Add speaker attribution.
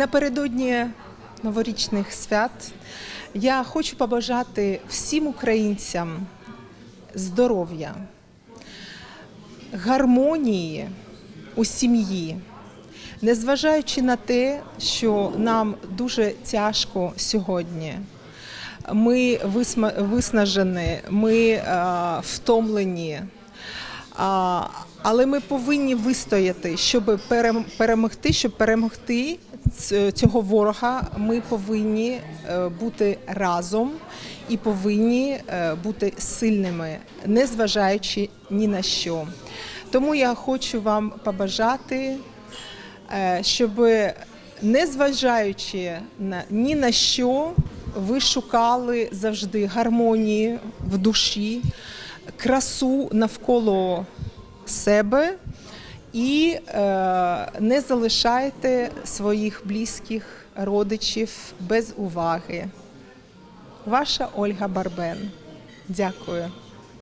Speaker 1: Напередодні новорічних свят я хочу побажати всім українцям здоров'я, гармонії у сім'ї, незважаючи на те, що нам дуже тяжко сьогодні. Ми виснажені, ми е, втомлені. А, але ми повинні вистояти, щоб перемогти, щоб перемогти цього ворога. Ми повинні е, бути разом і повинні е, бути сильними, незважаючи ні на що. Тому я хочу вам побажати, е, щоб незважаючи на ні на що, ви шукали завжди гармонії в душі, красу навколо себе і е, не залишайте своїх близьких родичів без уваги. Ваша Ольга Барбен. Дякую.